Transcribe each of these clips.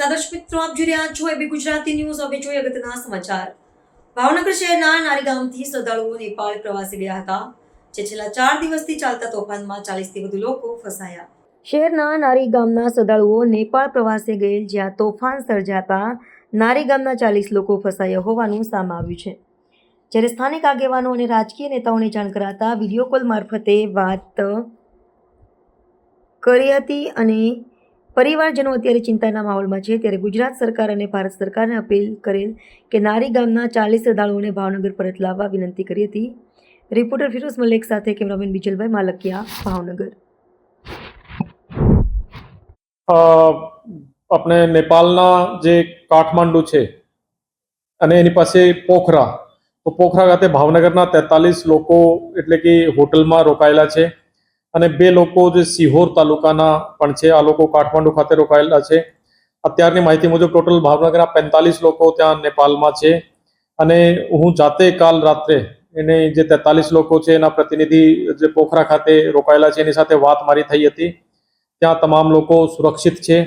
નમસ્કાર દર્શક મિત્રો, આપ જોઈ રહ્યા છો એબી ગુજરાતી ન્યૂઝ. હવે જોઈએ અગત્યના સમાચાર. ભાવનગર શહેરના નારી ગામથી શ્રદ્ધાળુઓ નેપાળ પ્રવાસે ગયા હતા, જે છેલ્લા ચાર દિવસથી ચાલતા તોફાનમાં ચાલીસથી વધુ લોકો ફસાયા. શહેરના નારી ગામના શ્રદ્ધાળુઓ નેપાળ પ્રવાસે ગયેલ, જ્યાં તોફાન સર્જાતા નારી ગામના ચાલીસ લોકો ફસાયા હોવાનું સામે આવ્યું છે. જ્યારે સ્થાનિક આગેવાનો અને રાજકીય નેતાઓને જાણ કરાતા વીડિયો કોલ મારફતે વાત કરી હતી અને પરિવારજનો અત્યારે ચિંતાના માહોલમાં છે. ત્યારે ગુજરાત સરકાર અને ભારત સરકારને અપીલ કરેલ કે નારી ગામના ચાલીસ શ્રદ્ધાળુઓને ભાવનગર પરત લાવવા વિનંતી કરી હતી. રિપોર્ટર ફિરોઝ મલેક સાથે કેમેરામેન બિજલભાઈ માલકિયા, ભાવનગર. આપણે નેપાળના જે કાઠમાંડુ છે અને એની પાસે પોખરા. તો પોખરા ખાતે ભાવનગરના તેતાલીસ લોકો એટલે કે હોટલમાં રોકાયેલા છે. અને બે લોકો જે સિહોર તાલુકાના પણ છે, આ લોકો કાઠમાંડુ ખાતે રોકાયેલા છે. અત્યારની માહિતી મુજબ ટોટલ ભાવનગરના પેંતાલીસ લોકો ત્યાં નેપાળમાં છે. અને હું જાતે કાલ રાત્રે એને જે તેતાલીસ લોકો છે, એના પ્રતિનિધિ જે પોખરા ખાતે રોકાયેલા છે, એની સાથે વાત મારી થઈ હતી. ત્યાં તમામ લોકો સુરક્ષિત છે.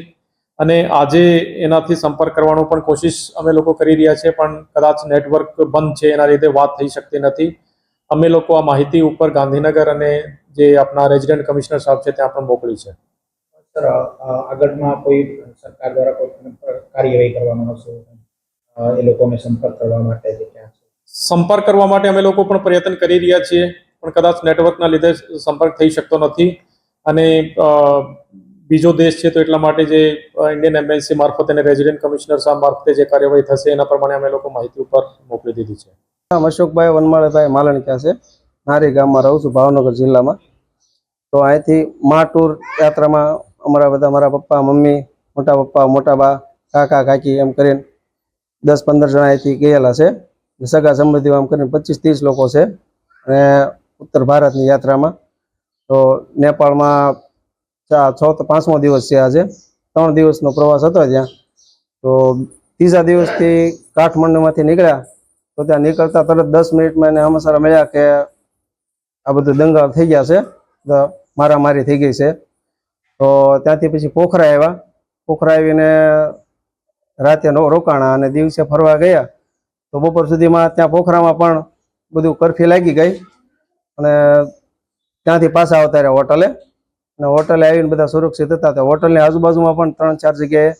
અને આજે એનાથી સંપર્ક કરવાનો પણ કોશિશ અમે લોકો કરી રહ્યા છે, પણ કદાચ નેટવર્ક બંધ છે, એના લીધે વાત થઈ શકતી નથી. અમે લોકો આ માહિતી ઉપર ગાંધીનગર અને જે આપણા રેઝિડન્ટ કમિશનર સાહેબ છે ત્યાં પણ મોકલી છે. સર આગળમાં કોઈ સરકાર દ્વારા કોઈ કાર્યવાહી કરવામાં આવશે એ લોકોને સંપર્ક કરવા માટે સંપર્ક કરવા માટે અમે લોકો પણ પ્રયત્ન કરી રહ્યા છીએ પણ કદાચ નેટવર્કના લીધે સંપર્ક થઈ શકતો નથી. અને બીજો દેશ છે તો એટલા માટે જે ઇન્ડિયન એમ્બેસી મારફતે અને રેઝિડન્ટ કમિશનર સાહેબ મારફતે જે કાર્યવાહી થશે એના પ્રમાણે અમે લોકો માહિતી ઉપર મોકલી દીધી છે. નામ અશોકભાઈ વનમાળાભાઈ માલણક્યા છે. નારી ગામમાં રહું છું ભાવનગર જિલ્લામાં. તો અહીંથી મા ટૂર યાત્રામાં અમારા બધા મારા પપ્પા, મમ્મી, મોટા પપ્પા, મોટા બા, કાકા, કાકી એમ કરીને દસ પંદર જણા અહીંથી ગયેલા છે. સગા સંબંધીઓ આમ કરીને પચીસ ત્રીસ લોકો છે. અને ઉત્તર ભારતની યાત્રામાં. તો નેપાળમાં છ તો પાંચમો દિવસ છે આજે. ત્રણ દિવસનો પ્રવાસ હતો ત્યાં. તો ત્રીજા દિવસથી કાઠમંડુમાંથી નીકળ્યા. તો ત્યાં નીકળતા તરત દસ મિનિટમાં એને હમસારા મળ્યા કે આ બધું દંગા થઈ ગયા છે. તો મારામારી થઈ ગઈ છે. તો ત્યાંથી પછી પોખરા આવ્યા. પોખરા આવીને રાતે રોકાણા અને દિવસે ફરવા ગયા. તો બપોર સુધીમાં ત્યાં પોખરામાં પણ બધું કરફી લાગી ગઈ અને ત્યાંથી પાછા આવતા રહ્યા હોટલે. અને હોટલે આવીને બધા સુરક્ષિત હતા. તો હોટલની આજુબાજુમાં પણ ત્રણ ચાર જગ્યાએ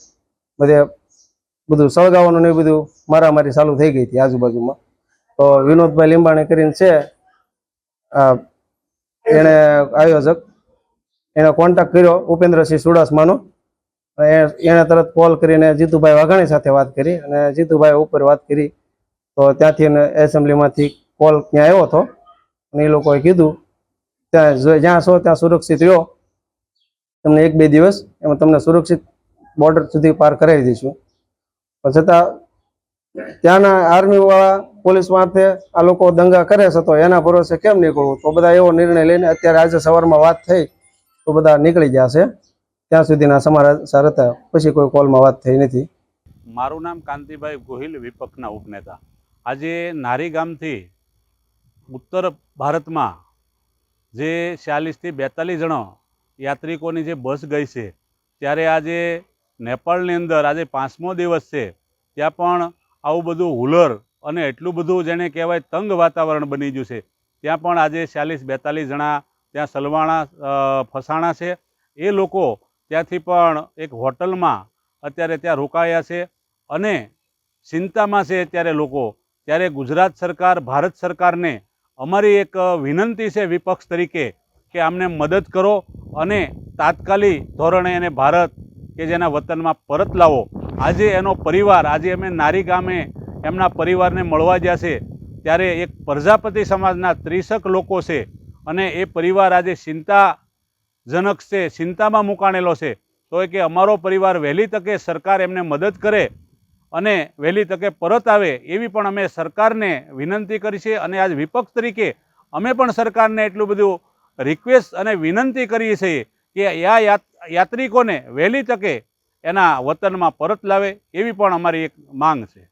બધે બધું સળગાવવાનું ને એ બધું મારામારી ચાલુ થઈ ગઈ હતી આજુબાજુમાં. તો વિનોદભાઈ લીંબાણી કરીને છે એણે આયોજક એને કોન્ટેક્ટ કર્યો ઉપેન્દ્રસિંહ ચુડાસમાનો. એણે તરત કોલ કરીને જીતુભાઈ વાઘાણી સાથે વાત કરી અને જીતુભાઈ ઉપર વાત કરી. તો ત્યાંથી એને એસેમ્બલીમાંથી કોલ ત્યાં આવ્યો હતો. અને એ લોકોએ કીધું, ત્યાં જ્યાં છો ત્યાં સુરક્ષિત રહ્યો. તમને એક બે દિવસ એમાં તમને સુરક્ષિત બોર્ડર સુધી પાર કરાવી દઈશું. છતાં ત્યાંના આર્મી વાળા પોલીસ માથે આ લોકો દંગા કરે છે તો એના ભરોસે કેમ નીકળવું? તો બધા એવો નિર્ણય લઈને અત્યારે આજે સવારમાં વાત થઈ તો બધા નીકળી ગયા છે. ત્યાં સુધીના સમાચાર હતા. પછી કોઈ કોલમાં વાત થઈ નથી. મારું નામ કાંતિભાઈ ગોહિલ, વિપક્ષના ઉપનેતા. આજે નારી ગામથી ઉત્તર ભારતમાં જે ચાલીસથી બેતાલીસ જણો યાત્રિકોની જે બસ ગઈ છે, ત્યારે આજે નેપાળની અંદર આજે પાંચમો દિવસ છે, ત્યાં પણ આવું બધું હુલર અને એટલું બધું જેને કહેવાય તંગ વાતાવરણ બની ગયું છે. ત્યાં પણ આજે ચાલીસ બેતાલીસ જણા ત્યાં સલવાણા ફસાણા છે. એ લોકો ત્યાંથી પણ એક હોટલમાં અત્યારે ત્યાં રોકાયા છે અને ચિંતામાં છે અત્યારે લોકો, ત્યારે ગુજરાત સરકાર, ભારત સરકારને અમારી એક વિનંતી છે વિપક્ષ તરીકે કે આમને મદદ કરો અને તાત્કાલિક ધોરણે એને ભારત કે જેના વતનમાં પરત લાવો. આજે એનો પરિવાર, આજે અમે નારી ગામે એમના પરિવારને મળવા જ્યાં છે, ત્યારે એક પ્રજાપતિ સમાજના ત્રીસક લોકો છે અને એ પરિવાર આજે ચિંતાજનક છે, ચિંતામાં મુકાણેલો છે. તો એ કે અમારો પરિવાર વહેલી તકે સરકાર એમને મદદ કરે અને વહેલી તકે પરત આવે એવી પણ અમે સરકારને વિનંતી કરી છે અને આજ વિપક્ષ તરીકે અમે પણ સરકારને એટલું બધું રિક્વેસ્ટ અને વિનંતી કરીએ છીએ કે આ યાત- યાત્રિકોને વહેલી તકે એના વતનમાં પરત લાવે એવી પણ અમારી એક માંગ છે.